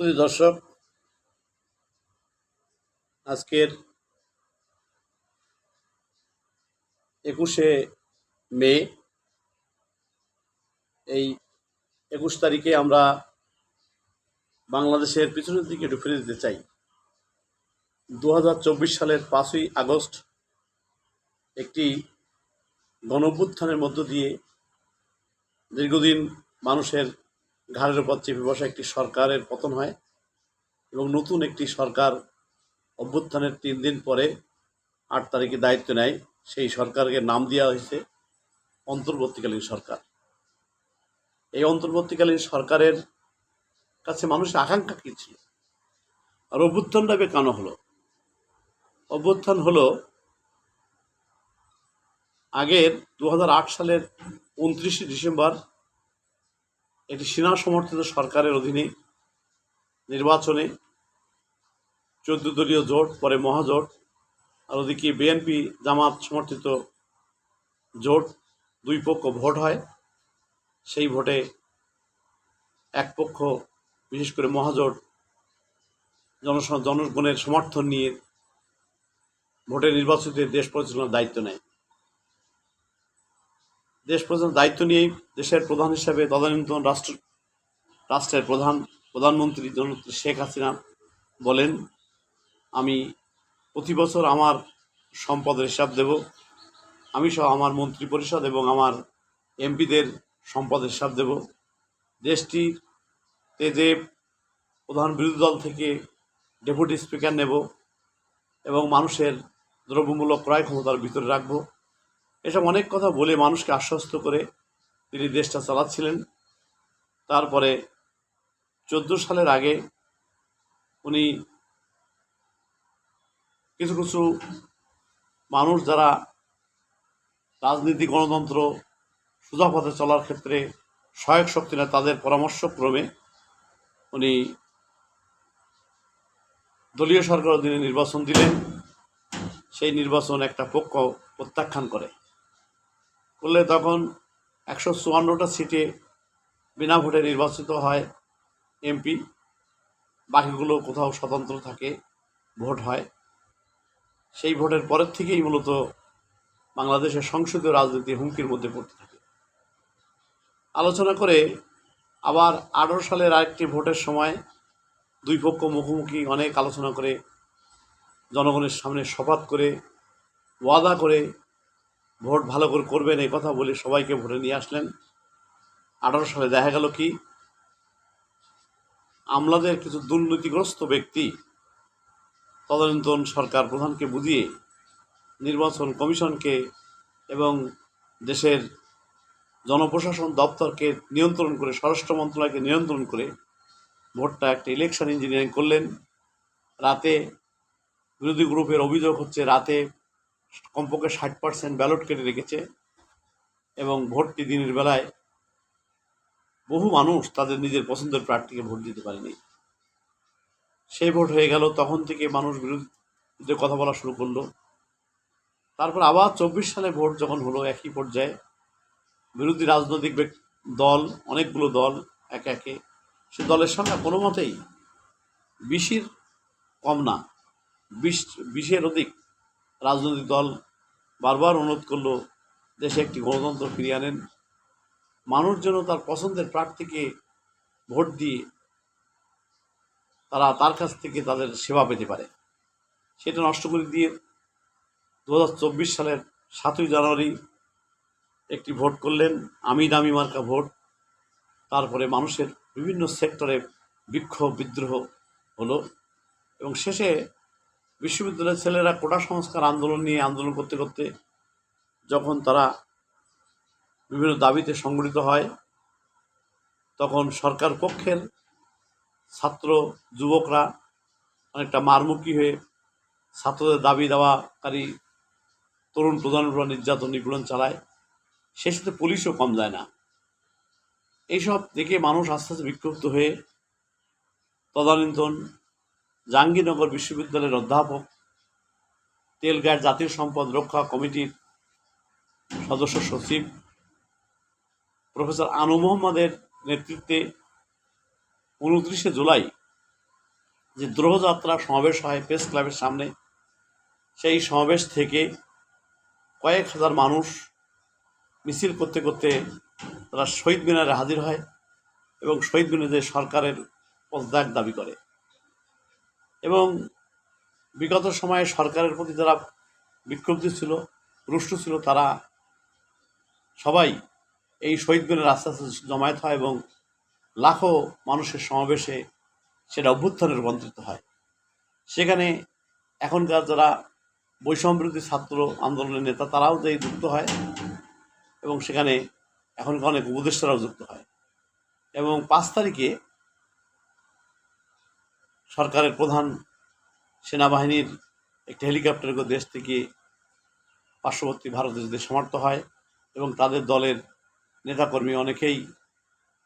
শুধু দর্শক, আজকের একুশে মে, এই একুশ তারিখে আমরা বাংলাদেশের পিছনের দিকে একটু ফিরে দিতে চাই। দু হাজার চব্বিশ সালের পাঁচই আগস্ট একটি গণঅভ্যুত্থানের মধ্য দিয়ে দীর্ঘদিন মানুষের ঘাড়ের উপর চেপে বসা একটি সরকারের পতন হয় এবং নতুন একটি সরকার অভ্যুত্থানের তিন দিন পরে আট তারিখে দায়িত্ব নেয়। সেই সরকারকে নাম দেওয়া হয়েছে অন্তর্বর্তীকালীন সরকার। এই অন্তর্বর্তীকালীন সরকারের কাছে মানুষের আকাঙ্ক্ষা কী ছিল? আর অভ্যুত্থানটা কেন হলো? অভ্যুত্থান হলো আগের দু হাজার আট সালের উনত্রিশে ডিসেম্বর একটি সেনা সমর্থিত সরকারের অধীনে নির্বাচনে চোদ্দ দলীয় জোট, পরে মহাজোট, আর ওদিকে বিএনপি জামাত সমর্থিত জোট দুই পক্ষ ভোট হয়। সেই ভোটে এক পক্ষ, বিশেষ করে মহাজোট জনগণের সমর্থন নিয়ে ভোটে নির্বাচিত দেশ পরিচালনার দায়িত্ব নেয়। দেশ পরিচালনার দায়িত্ব নিয়েই দেশের প্রধান হিসাবে তদানীন্তন রাষ্ট্র, রাষ্ট্রের প্রধান প্রধানমন্ত্রী শেখ হাসিনা বলেন, আমি প্রতি বছর আমার সম্পদের হিসাব দেব। আমি সহ আমার মন্ত্রী পরিষদ এবং আমার এমপিদের সম্পদের হিসাব দেব। দেশটিতে যে প্রধান বিরোধী দল থেকে ডেপুটি স্পিকার নেব এবং মানুষের দ্রব্যমূল্য ক্রয় ক্ষমতার ভিতরে রাখব। এসব অনেক কথা বলে মানুষকে আশ্বস্ত করে তিনি দেশটা চালাচ্ছিলেন। তারপরে চোদ্দ সালের আগে উনি কিছু কিছু মানুষ যারা রাজনীতি, গণতন্ত্র, সোজা পথে চলার ক্ষেত্রে সহায়ক শক্তি না, তাদের পরামর্শক্রমে উনি দলীয় সরকার অধীনে নির্বাচন দিলেন। সেই নির্বাচন একটা পক্ষ প্রত্যাখ্যান করে। করলে তখন একশো চুয়ান্নটা সিটে বিনা ভোটে নির্বাচিত হয় এমপি। বাকিগুলো কোথাও স্বতন্ত্র থাকে, ভোট হয়। সেই ভোটের পরের থেকেই মূলত বাংলাদেশের সংসদীয় রাজনীতি হুমকির মধ্যে পড়তে থাকে। আলোচনা করে আবার আঠারো সালের আরেকটি ভোটের সময় দুই পক্ষ মুখোমুখি অনেক আলোচনা করে, জনগণের সামনে শপথ করে, ওয়াদা করে ভোট ভালো করে করবেন, এই কথা বলে সবাইকে ভোটে নিয়ে আসলেন। আঠারো সালে দেখা গেল কি, আমলাদের কিছু দুর্নীতিগ্রস্ত ব্যক্তি তদানীন্তন সরকার প্রধানকে বুঝিয়ে নির্বাচন কমিশনকে এবং দেশের জনপ্রশাসন দপ্তরকে নিয়ন্ত্রণ করে, স্বরাষ্ট্র মন্ত্রণালয়কে নিয়ন্ত্রণ করে ভোটটা একটা ইলেকশন ইঞ্জিনিয়ারিং করলেন। রাতে বিরোধী গ্রুপের অভিযোগ হচ্ছে, রাতে কমপক্ষে ষাট পার্সেন্ট ব্যালট কেটে রেখেছে এবং ভোটটি দিনের বেলায় বহু মানুষ তাদের নিজের পছন্দের প্রার্থীকে ভোট দিতে পারেনি। সেই ভোট হয়ে গেল, তখন থেকে মানুষ বিরোধীদের কথা বলা শুরু করল। তারপর আবার চব্বিশ সালে ভোট যখন হলো একই পর্যায়ে, বিরোধী রাজনৈতিক দল, অনেকগুলো দল একে একে, সে দলের সঙ্গে কোনো মতেই বিশির কম না, বিশ বিশের অধিক রাজনৈতিক দল বারবার অনুরোধ করল, দেশে একটি গণতন্ত্র ফিরিয়ে আনেন। মানুষ যেন তার পছন্দের প্রার্থীকে ভোট দিয়ে তারা তার কাছ থেকে তাদের সেবা পেতে পারে। সেটা নষ্ট করে দিয়ে দু হাজার চব্বিশ সালের সাতই জানুয়ারি একটি ভোট করলেন, আমি দামি মার্কা ভোট। তারপরে মানুষের বিভিন্ন সেক্টরে বিক্ষোভ, বিদ্রোহ হলো এবং শেষে বিশ্ববিদ্যালয়ের ছেলেরা কোটা সংস্কার আন্দোলন নিয়ে আন্দোলন করতে করতে যখন তারা বিভিন্ন দাবিতে সংগঠিত হয়, তখন সরকার পক্ষের ছাত্র, যুবকরা অনেকটা মারমুখী হয়ে ছাত্রদের দাবি দেওয়াকারী তরুণ প্রধানের নির্যাতন, নিপীড়ন চালায়। সে সাথে পুলিশও কম যায় না। এইসব দেখে মানুষ আস্তে আস্তে বিক্ষুব্ধ হয়ে তদানীন্তন জাহাঙ্গীরনগর বিশ্ববিদ্যালয়ের অধ্যাপক, তেলগাঁয়ের জাতীয় সম্পদ রক্ষা কমিটির সদস্য সচিব, প্রফেসর আনু মোহাম্মদের নেতৃত্বে উনত্রিশে জুলাই যে দ্রোহযাত্রা সমাবেশ হয় প্রেস ক্লাবের সামনে, সেই সমাবেশ থেকে কয়েক হাজার মানুষ মিছিল করতে করতে তারা শহীদ মিনারে হাজির হয় এবং শহীদ মিনারে সরকারের পদত্যাগ দাবি করে। এবং বিগত সময়ে সরকারের প্রতি যারা বিক্ষুব্ধ ছিল, রুষ্ট ছিল, তারা সবাই এই শহীদ মিনারে আস্তে আস্তে জমায়েত হয় এবং লাখো মানুষের সমাবেশে সেটা অভ্যুত্থানে রূপান্তরিত হয়। সেখানে এখনকার যারা বৈষম্যবিরোধী ছাত্র আন্দোলনের নেতা, তারাও যে যুক্ত হয় এবং সেখানে এখনকার অনেক উপদেষ্টারাও যুক্ত হয়। এবং পাঁচ তারিখে সরকারের প্রধান সেনাবাহিনীর একটি হেলিকপ্টার করে দেশ থেকে পার্শ্ববর্তী ভারতে যেতে সমর্থ হয় এবং তাদের দলের নেতাকর্মী অনেকেই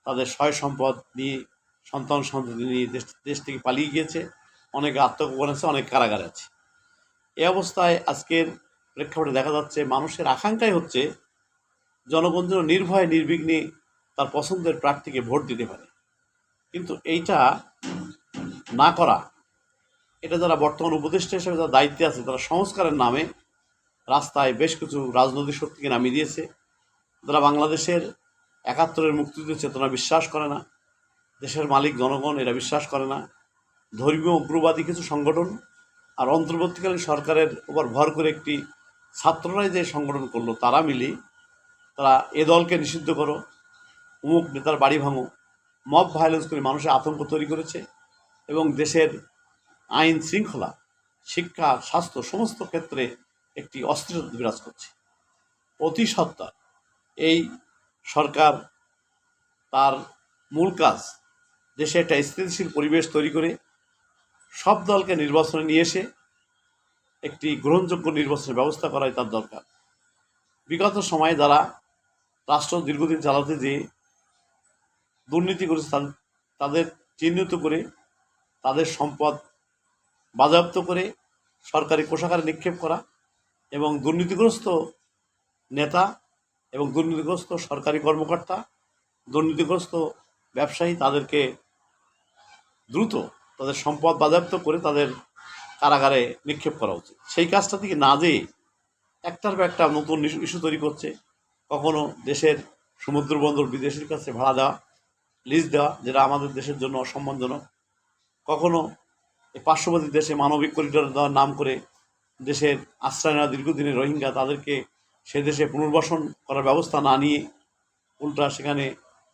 তাদের সয় সম্পদ নিয়ে, সন্তান সন্ততি নিয়ে দেশ দেশ থেকে পালিয়ে গিয়েছে। অনেকে আত্মগোপন আছে, অনেক কারাগারে আছে। এ অবস্থায় আজকের প্রেক্ষাপটে দেখা যাচ্ছে মানুষের আকাঙ্ক্ষাই হচ্ছে জনগণ যেন নির্ভয়ে, নির্বিঘ্নে তার পছন্দের প্রার্থীকে ভোট দিতে পারে। কিন্তু এইটা না করা, এটা যারা বর্তমান উপদেষ্টা হিসেবে যারা দায়িত্বে আছে, তারা সংস্কারের নামে রাস্তায় বেশ কিছু রাজনৈতিক শক্তিকে নামিয়ে দিয়েছে। যারা বাংলাদেশের একাত্তরের মুক্তিযুদ্ধের চেতনা বিশ্বাস করে না, দেশের মালিক জনগণ এরা বিশ্বাস করে না, ধর্মীয় উগ্রবাদী কিছু সংগঠন আর অন্তর্বর্তীকালীন সরকারের উপর ভর করে একটি ছাত্ররাই যে সংগঠন করল, তারা মিলে তারা এ দলকে নিষিদ্ধ করো অমুক নেতার বাড়ি ভাঙো, মব ভায়োলেন্স করে মানুষের আতঙ্ক তৈরি করেছে। এবং দেশের আইন শৃঙ্খলা, শিক্ষা, স্বাস্থ্য সমস্ত ক্ষেত্রে একটি অস্থিরতা বিরাজ করছে। অতি সত্তা এই সরকার তার মূল কাজ দেশে একটা স্থিতিশীল পরিবেশ তৈরি করে, সব দলকে নির্বাচনে নিয়ে এসে একটি গ্রহণযোগ্য নির্বাচনের ব্যবস্থা করাই তার দরকার। বিগত সময়ে যারা রাষ্ট্র দীর্ঘদিন চালাতে যে দুর্নীতি করেছে তাদের চিহ্নিত করে তাদের সম্পদ বাজেয়াপ্ত করে সরকারি কোষাগারে নিক্ষেপ করা এবং দুর্নীতিগ্রস্ত নেতা এবং দুর্নীতিগ্রস্ত সরকারি কর্মকর্তা, দুর্নীতিগ্রস্ত ব্যবসায়ী তাদেরকে দ্রুত তাদের সম্পদ বাজেয়াপ্ত করে তাদের কারাগারে নিক্ষেপ করা উচিত। সেই কাজটা থেকে না যেয়ে একটার পর একটা নতুন ইস্যু তৈরি করছে। কখনো দেশের সমুদ্র বন্দর বিদেশের কাছে ভাড়া দেওয়া লিজ দেওয়া, যেটা আমাদের দেশের জন্য অসম্মানজনক কখনো এই পার্শ্ববর্তী দেশে মানবিক করিডোর দেওয়ার নাম করে দেশের আশ্রয় নেওয়া দীর্ঘদিনের রোহিঙ্গা তাদেরকে সে দেশে পুনর্বাসন করার ব্যবস্থা না নিয়ে উল্টা সেখানে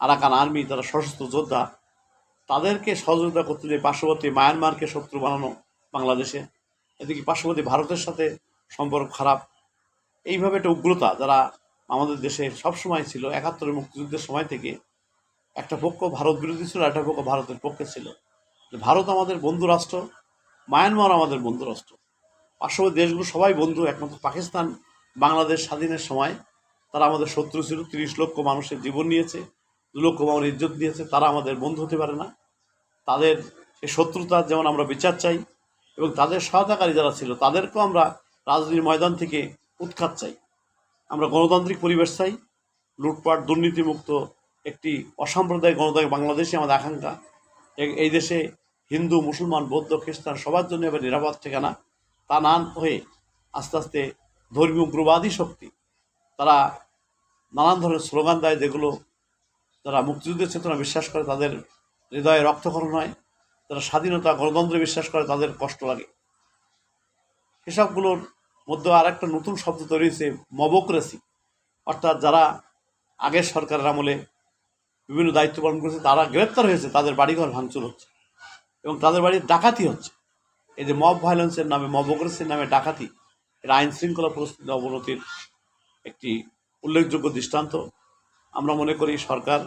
আরাকান আর্মি, তারা সশস্ত্র যোদ্ধা, তাদেরকে সহযোগিতা করতে যে পার্শ্ববর্তী মায়ানমারকে শত্রু বানানো বাংলাদেশে এদিকে পার্শ্ববর্তী ভারতের সাথে সম্পর্ক খারাপ? এইভাবে একটা উগ্রতা যারা আমাদের দেশে সবসময় ছিল, একাত্তরের মুক্তিযুদ্ধের সময় থেকে একটা পক্ষ ভারত বিরোধী ছিল একটা পক্ষ ভারতের পক্ষে ছিল। যে ভারত আমাদের বন্ধু রাষ্ট্র, মায়ানমার আমাদের বন্ধু রাষ্ট্র। পার্শ্ববর্তী দেশগুলো সবাই বন্ধু, একমাত্র পাকিস্তান, বাংলাদেশ স্বাধীনের সময় তারা আমাদের শত্রু ছিল, তিরিশ লক্ষ মানুষের জীবন নিয়েছে, দু লক্ষ মানুষের ইজ্জত দিয়েছে, তারা আমাদের বন্ধু হতে পারে না। তাদের এই শত্রুতার যেমন আমরা বিচার চাই, এবং তাদের সহায়তাকারী যারা ছিল, তাদেরকেও আমরা রাজনীতির ময়দান থেকে উৎখাত চাই। আমরা গণতান্ত্রিক পরিবেশ চাই। লুটপাট, দুর্নীতিমুক্ত একটি অসাম্প্রদায়িক গণতান্ত্রিক বাংলাদেশে আমাদের আকাঙ্ক্ষা। এই দেশে হিন্দু, মুসলমান, বৌদ্ধ, খ্রিস্টান সবার জন্য এবার নিরাপদ ঠিকানা। তা না হয়ে আস্তে আস্তে ধর্মীয় উগ্রবাদী শক্তি, তারা নানান ধরনের স্লোগান দেয় যেগুলো যারা মুক্তিযুদ্ধের চেতনা বিশ্বাস করে, তাদের হৃদয়ে রক্তক্ষরণ হয়। যারা স্বাধীনতা, গণতন্ত্রে বিশ্বাস করে, তাদের কষ্ট লাগে। সেসবগুলোর মধ্যে আর একটা নতুন শব্দ তৈরি হয়েছে, মবক্রেসি। অর্থাৎ যারা আগের সরকারের আমলে বিভিন্ন দায়িত্ব পালন করেছে, তারা গ্রেপ্তার হয়েছে, তাদের বাড়িঘর ভাঙচুর হচ্ছে এবং তাদের বাড়ির ডাকাতি হচ্ছে। এই যে মব ভায়োলেন্সের নামে মবক্রেসির নামে ডাকাতি এটা আইন শৃঙ্খলা পরিস্থিতি অবনতির একটি উল্লেখযোগ্য দৃষ্টান্ত। আমরা মনে করি সরকার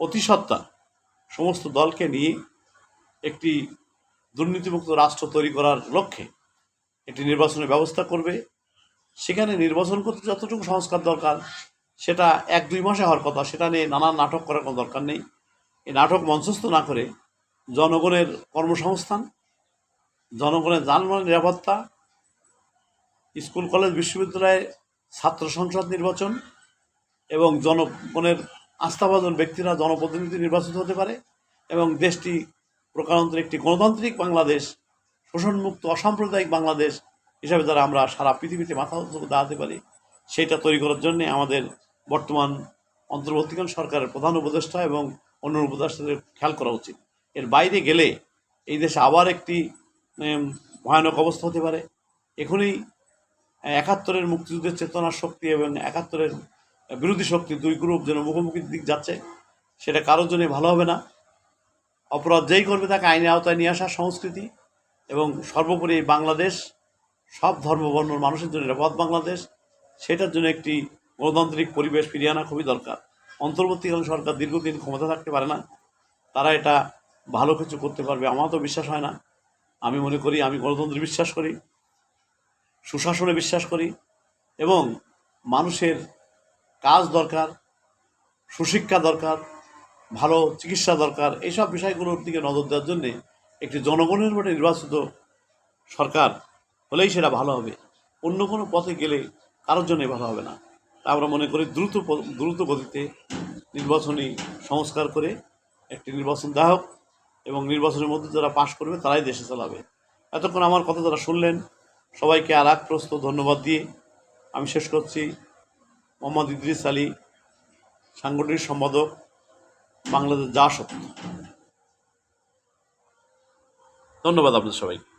অতি সত্তা সমস্ত দলকে নিয়ে একটি দুর্নীতিমুক্ত রাষ্ট্র তৈরি করার লক্ষ্যে একটি নির্বাচনের ব্যবস্থা করবে। সেখানে নির্বাচন করতে যতটুকু সংস্কার দরকার সেটা এক দুই মাসে হওয়ার কথা, সেটা নিয়ে নানান নাটক করার কোনো দরকার নেই। এই নাটক মঞ্চস্থ না করে জনগণের কর্মসংস্থান, জনগণের যানবাহন নিরাপত্তা, স্কুল, কলেজ, বিশ্ববিদ্যালয়ে ছাত্র সংসদ নির্বাচন এবং জনগণের আস্থাভাজন ব্যক্তিরা জনপ্রতিনিধি নির্বাচিত হতে পারে এবং দেশটি প্রকারান্তরে একটি গণতান্ত্রিক বাংলাদেশ, শোষণমুক্ত, অসাম্প্রদায়িক বাংলাদেশ হিসাবে যারা আমরা সারা পৃথিবীতে মাথা দাঁড়াতে পারি, সেটা তৈরি করার জন্যে আমাদের বর্তমান অন্তর্বর্তীকালীন সরকারের প্রধান উপদেষ্টা এবং অন্য উপদেষ্টাদের খেয়াল করা উচিত। এর বাইরে গেলে এই দেশে আবার একটি ভয়ানক অবস্থা হতে পারে। এখনই একাত্তরের মুক্তিযুদ্ধের চেতনার শক্তি এবং একাত্তরের বিরোধী শক্তি দুই গ্রুপ যেন মুখোমুখি দিক যাচ্ছে, সেটা কারোর জন্য ভালো হবে না। অপরাধ যেই করবে তাকে আইনের আওতায় নিয়ে আসার সংস্কৃতি এবং সর্বোপরি বাংলাদেশ, সব ধর্ম বর্ণর মানুষের জন্য নিরাপদ বাংলাদেশ, সেটার জন্য একটি গণতান্ত্রিক পরিবেশ ফিরিয়ে আনা খুবই দরকার। অন্তর্বর্তীকালীন সরকার দীর্ঘদিন ক্ষমতা থাকতে পারে না। তারা এটা ভালো কিছু করতে পারবে আমার তো বিশ্বাস হয় না। আমি মনে করি, আমি গণতন্ত্রে বিশ্বাস করি, সুশাসনে বিশ্বাস করি এবং মানুষের কাজ দরকার, সুশিক্ষা দরকার, ভালো চিকিৎসা দরকার, এইসব বিষয়গুলোর দিকে নজর দেওয়ার জন্যে একটি জনগণের মধ্যে নির্বাচিত সরকার হলেই সেটা ভালো হবে। অন্য কোনো পথে গেলে কারোর জন্যই ভালো হবে না। আমরা মনে করি দ্রুত দ্রুত গতিতে নির্বাচনী সংস্কার করে একটি নির্বাচন দেওয়া হোক এবং নির্বাচনের মধ্যে যারা পাশ করবে তারাই দেশে চালাবে। এতক্ষণ আমার কথা যারা শুনলেন, সবাইকে আর এক প্রস্ত ধন্যবাদ দিয়ে আমি শেষ করছি। মোহাম্মদ ইদ্রিস আলী, সাংগঠনিক সম্পাদক, বাংলাদেশ যা সত্য। ধন্যবাদ আপনাদের সবাইকে।